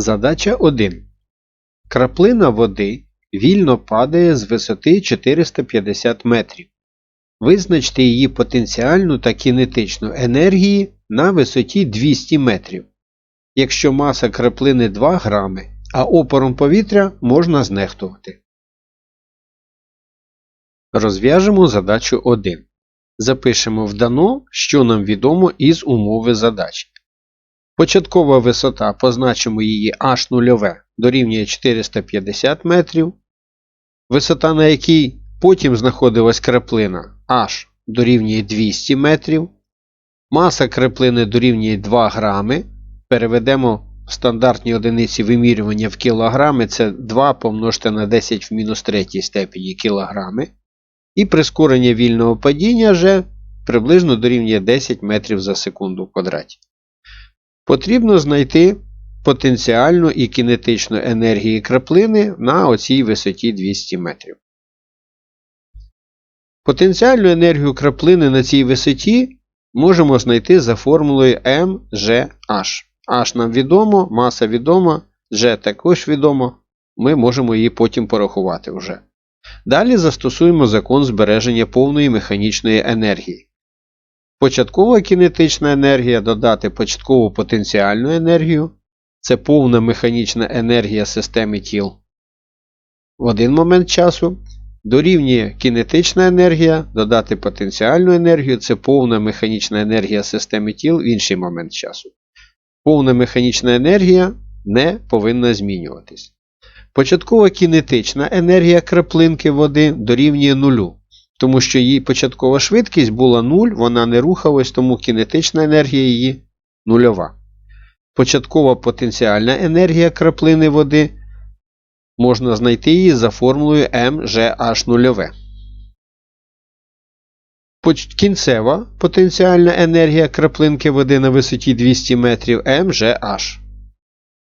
Задача 1. Краплина води вільно падає з висоти 450 метрів. Визначте її потенціальну та кінетичну енергії на висоті 200 метрів. Якщо маса краплини 2 грами, а опором повітря можна знехтувати. Розв'яжемо задачу 1. Запишемо в дано, що нам відомо із умови задачі. Початкова висота, позначимо її h0 дорівнює 450 метрів. Висота, на якій потім знаходилась краплина h дорівнює 200 метрів. Маса краплини дорівнює 2 грами. Переведемо стандартні одиниці вимірювання в кілограми. Це 2 помножити на 10 в мінус 3 степені кілограми. І прискорення вільного падіння вже приблизно дорівнює 10 метрів за секунду в квадраті. Потрібно знайти потенціальну і кінетичну енергії краплини на оцій висоті 200 метрів. Потенціальну енергію краплини на цій висоті можемо знайти за формулою mgh. H нам відомо, маса відома, G також відомо. Ми можемо її потім порахувати вже. Далі застосуємо закон збереження повної механічної енергії. Початкова кінетична енергія додати початкову потенціальну енергію це повна механічна енергія системи тіл в один момент часу. Дорівнює кінетична енергія, додати потенціальну енергію це повна механічна енергія системи тіл в інший момент часу. Повна механічна енергія не повинна змінюватись. Початкова кінетична енергія краплинки води дорівнює нулю. Тому що її початкова швидкість була 0, вона не рухалась, тому кінетична енергія її нульова. Початкова потенціальна енергія краплини води можна знайти її за формулою mgh0. Кінцева потенціальна енергія краплинки води на висоті 200 метрів mgh.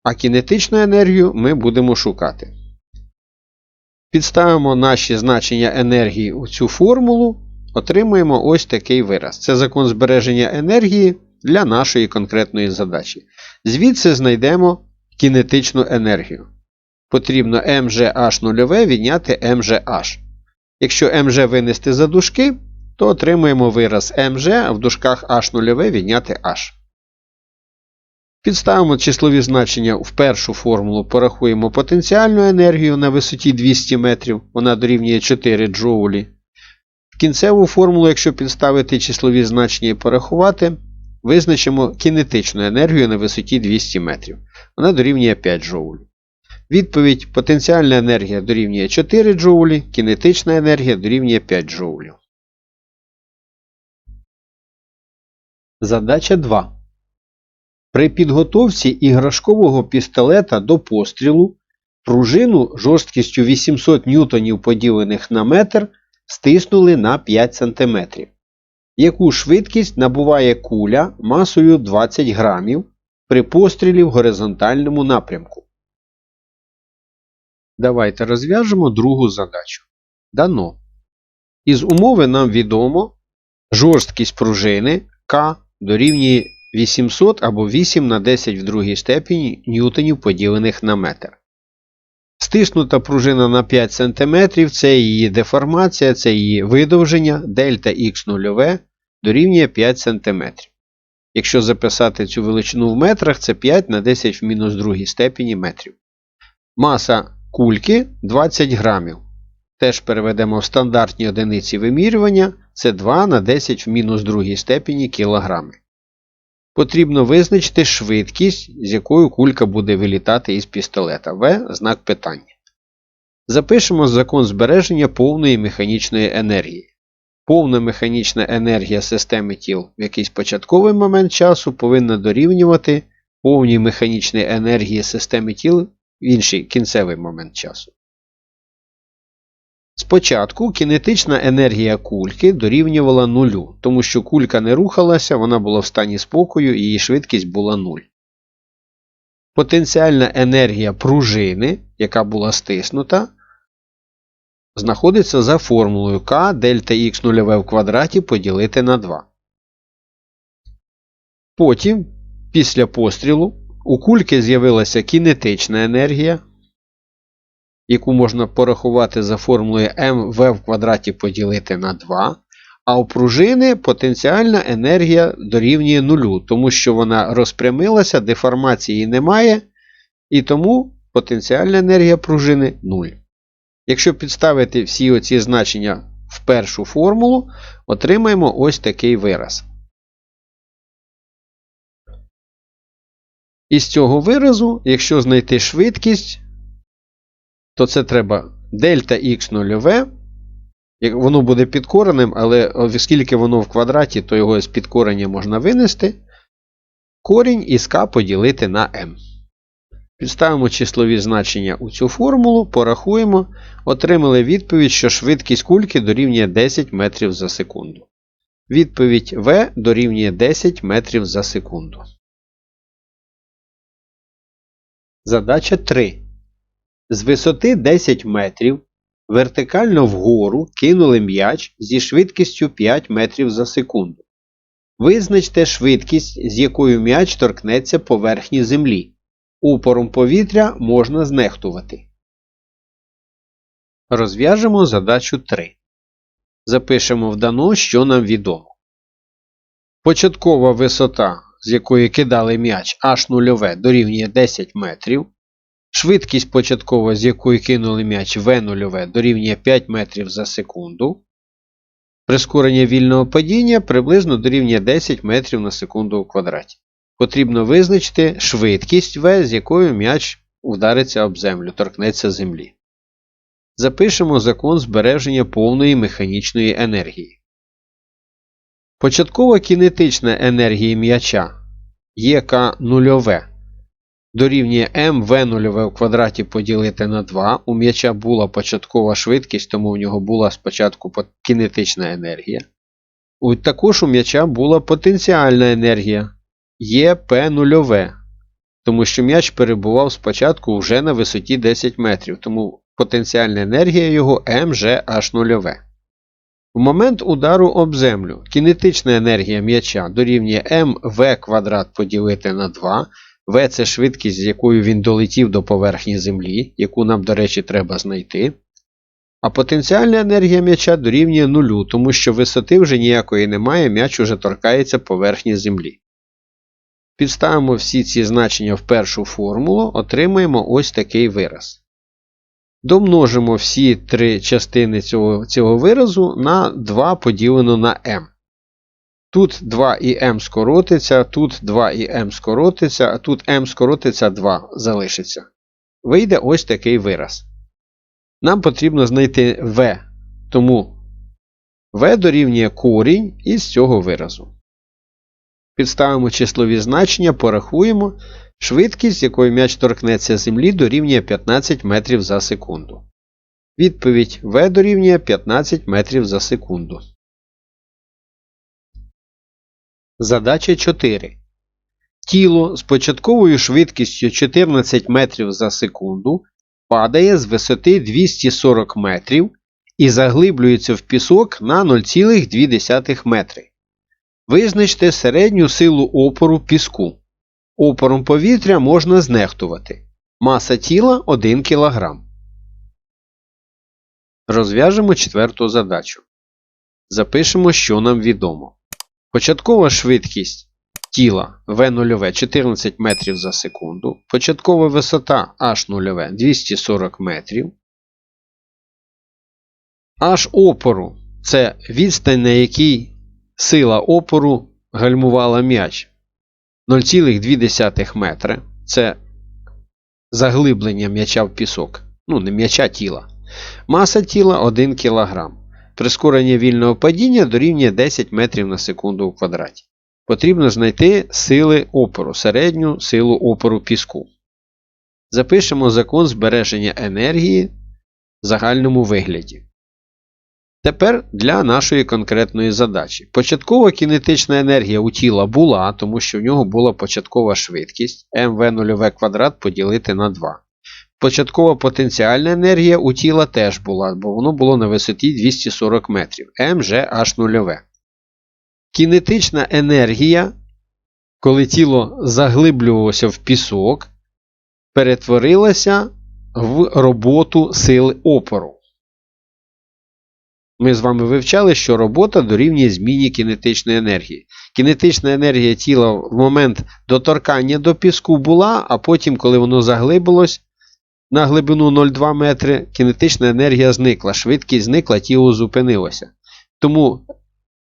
А кінетичну енергію ми будемо шукати. Підставимо наші значення енергії у цю формулу, отримаємо ось такий вираз. Це закон збереження енергії для нашої конкретної задачі. Звідси знайдемо кінетичну енергію. Потрібно mgh0 відняти mgh. Якщо mg винести за дужки, то отримаємо вираз mg, а в дужках h0 відняти h. Підставимо числові значення в першу формулу, порахуємо потенціальну енергію на висоті 200 метрів, вона дорівнює 4 джоулі. В кінцеву формулу, якщо підставити числові значення і порахувати, визначимо кінетичну енергію на висоті 200 метрів. Вона дорівнює 5 джоулів. Відповідь: потенціальна енергія дорівнює 4 джоулі, кінетична енергія дорівнює 5 джоулів. Задача 2. При підготовці іграшкового пістолета до пострілу пружину жорсткістю 800 ньютонів поділених на метр стиснули на 5 см. Яку швидкість набуває куля масою 20 грамів при пострілі в горизонтальному напрямку? Давайте розв'яжемо другу задачу. Дано. Із умови нам відомо жорсткість пружини К дорівнює 800 або 8 на 10 в другій степені ньютонів поділених на метр. Стиснута пружина на 5 см це її деформація, це її видовження дельта х нульове дорівнює 5 см. Якщо записати цю величину в метрах, це 5 на 10 в мінус другій степені метрів. Маса кульки 20 грамів. Теж переведемо в стандартні одиниці вимірювання, це 2 на 10 в мінус другій степені кілограми. Потрібно визначити швидкість, з якою кулька буде вилітати із пістолета. В знак питання. Запишемо закон збереження повної механічної енергії. Повна механічна енергія системи тіл в якийсь початковий момент часу повинна дорівнювати повній механічній енергії системи тіл в інший кінцевий момент часу. Спочатку кінетична енергія кульки дорівнювала нулю, тому що кулька не рухалася, вона була в стані спокою і її швидкість була 0. Потенціальна енергія пружини, яка була стиснута, знаходиться за формулою К дельта х нульове в квадраті поділити на 2. Потім, після пострілу, у кульки з'явилася кінетична енергія, яку можна порахувати за формулою mv в квадраті поділити на 2. А у пружини потенціальна енергія дорівнює нулю, тому що вона розпрямилася, деформації немає, і тому потенціальна енергія пружини 0. Якщо підставити всі оці значення в першу формулу, отримаємо ось такий вираз. Із цього виразу, якщо знайти швидкість, то це треба дельта х нульове. Воно буде підкореним, але оскільки воно в квадраті, то його з підкорення можна винести. Корінь із k поділити на m. Підставимо числові значення у цю формулу, порахуємо, отримали відповідь, що швидкість кульки дорівнює 10 метрів за секунду. Відповідь V дорівнює 10 метрів за секунду. Задача 3. З висоти 10 метрів вертикально вгору кинули м'яч зі швидкістю 5 метрів за секунду. Визначте швидкість, з якою м'яч торкнеться поверхні землі. Упором повітря можна знехтувати. Розв'яжемо задачу 3. Запишемо в дано, що нам відомо. Початкова висота, з якої кидали м'яч H0 дорівнює 10 метрів. Швидкість початкова, з якої кинули м'яч V0 дорівнює 5 метрів за секунду. Прискорення вільного падіння приблизно дорівнює 10 метрів на секунду у квадраті. Потрібно визначити швидкість V, з якою м'яч вдариться об землю, торкнеться землі. Запишемо закон збереження повної механічної енергії. Початкова кінетична енергія м'яча ЄК нульове дорівнює МВ0 в квадраті поділити на 2. У м'яча була початкова швидкість, тому в нього була спочатку кінетична енергія. Також у м'яча була потенціальна енергія ЄП0, тому що м'яч перебував спочатку вже на висоті 10 метрів, тому потенціальна енергія його МЖH0. В момент удару об землю кінетична енергія м'яча дорівнює МВ квадрат поділити на 2. В це швидкість, з якою він долетів до поверхні землі, яку нам, до речі, треба знайти. А потенціальна енергія м'яча дорівнює нулю, тому що висоти вже ніякої немає, м'яч уже торкається поверхні землі. Підставимо всі ці значення в першу формулу, отримаємо ось такий вираз. Домножимо всі три частини цього цього виразу на 2 поділено на m. Тут 2 і m скоротиться, тут 2 і m скоротиться, а тут m скоротиться 2 залишиться. Вийде ось такий вираз. Нам потрібно знайти v, тому v дорівнює корінь із цього виразу. Підставимо числові значення, порахуємо. Швидкість, якою м'яч торкнеться землі, дорівнює 15 метрів за секунду. Відповідь V дорівнює 15 метрів за секунду. Задача 4. Тіло з початковою швидкістю 14 метрів за секунду падає з висоти 240 метрів і заглиблюється в пісок на 0,2 метри. Визначте середню силу опору піску. Опором повітря можна знехтувати. Маса тіла 1 кг. Розв'яжемо четверту задачу. Запишемо, що нам відомо. Початкова швидкість тіла V0 14 метрів за секунду. Початкова висота H0 240 метрів. H опору це відстань, на якій сила опору гальмувала м'яч 0,2 метри. Це заглиблення м'яча в пісок. Ну, не м'яча тіла. Маса тіла 1 кг. Прискорення вільного падіння дорівнює 10 метрів на секунду у квадраті. Потрібно знайти сили опору, середню силу опору піску. Запишемо закон збереження енергії в загальному вигляді. Тепер для нашої конкретної задачі. Початкова кінетична енергія у тіла була, тому що в нього була початкова швидкість mv0 квадрат поділити на 2. Початкова потенціальна енергія у тіла теж була, бо воно було на висоті 240 метрів mgh0. Кінетична енергія коли тіло заглиблювалося в пісок, перетворилася в роботу сили опору. Ми з вами вивчали, що робота дорівнює зміні кінетичної енергії. Кінетична енергія тіла в момент доторкання до піску була, а потім, коли воно заглибилось на глибину 0,2 метри, кінетична енергія зникла, швидкість зникла, тіло зупинилося. Тому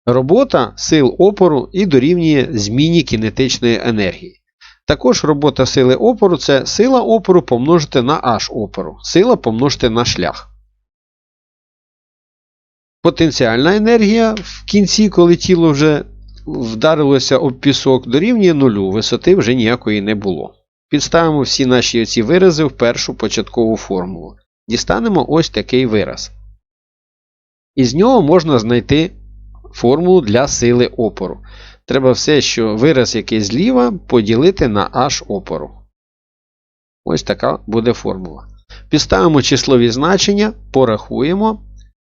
робота сил опору і дорівнює зміні кінетичної енергії. Також робота сили опору це сила опору помножити на h опору, сила помножити на шлях. Потенціальна енергія в кінці, коли тіло вже вдарилося об пісок, дорівнює нулю, висоти вже ніякої не було. Підставимо всі наші оці вирази в першу початкову формулу. Дістанемо ось такий вираз. Із нього можна знайти формулу для сили опору. Треба все, що вираз який зліва, поділити на h опору. Ось така буде формула. Підставимо числові значення, порахуємо.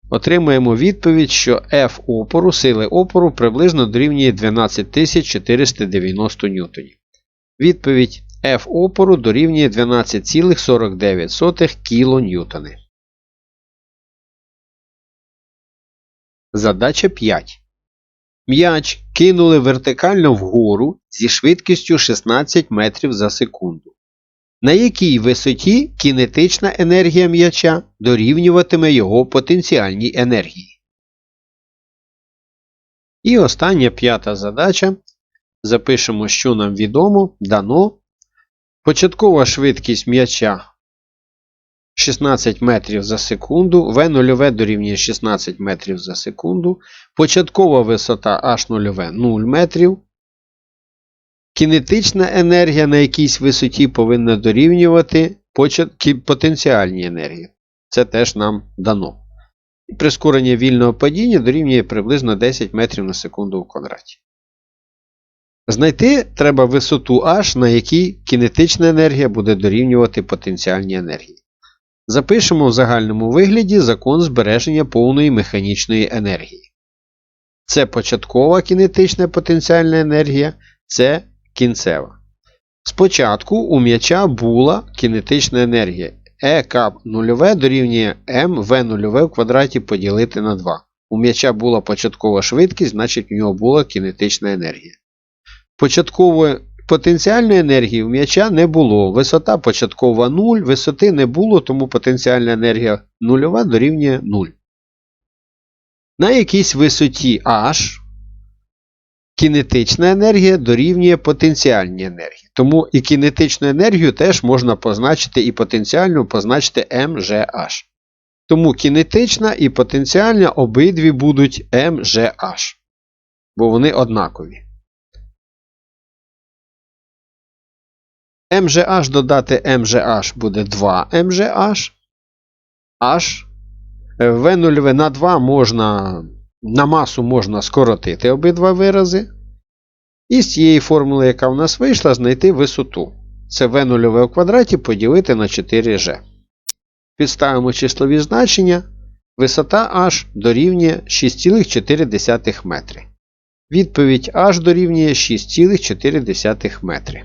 Отримаємо відповідь, що F опору, сили опору приблизно дорівнює 12490 ньютонів. Відповідь F опору дорівнює 12,49 кН. Задача 5. М'яч кинули вертикально вгору зі швидкістю 16 метрів за секунду. На якій висоті кінетична енергія м'яча дорівнюватиме його потенціальній енергії. І остання п'ята задача. Запишемо, що нам відомо, дано. Початкова швидкість м'яча 16 метрів за секунду, В0 дорівнює 16 метрів за секунду. Початкова висота H0 0 метрів. Кінетична енергія на якійсь висоті повинна дорівнювати потенціальній енергії. Це теж нам дано. Прискорення вільного падіння дорівнює приблизно 10 метрів на секунду в квадраті. Знайти треба висоту h, на якій кінетична енергія буде дорівнювати потенціальній енергії. Запишемо в загальному вигляді закон збереження повної механічної енергії. Це початкова кінетична потенціальна енергія, це кінцева. Спочатку у м'яча була кінетична енергія. ЕК нульове дорівнює МВ нульове в квадраті поділити на 2. У м'яча була початкова швидкість, значить у нього була кінетична енергія. Початкової потенціальної енергії у м'яча не було. Висота початкова 0, висоти не було, тому потенціальна енергія нульова дорівнює 0. На якійсь висоті H кінетична енергія дорівнює потенціальній енергії. Тому і кінетичну енергію теж можна позначити і потенціальну позначити МЖH. Тому кінетична і потенціальна обидві будуть МЖH. Бо вони однакові. МЖH додати МЖH буде 2 МЖH. H. В0 на 2 можна, на масу можна скоротити обидва вирази. І з цієї формули, яка в нас вийшла, знайти висоту. Це В0 у квадраті поділити на 4G. Підставимо числові значення. Висота H дорівнює 6,4 метри. Відповідь H дорівнює 6,4 метри.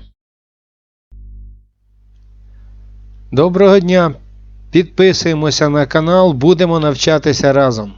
Доброго дня! Підписуємося на канал, будемо навчатися разом.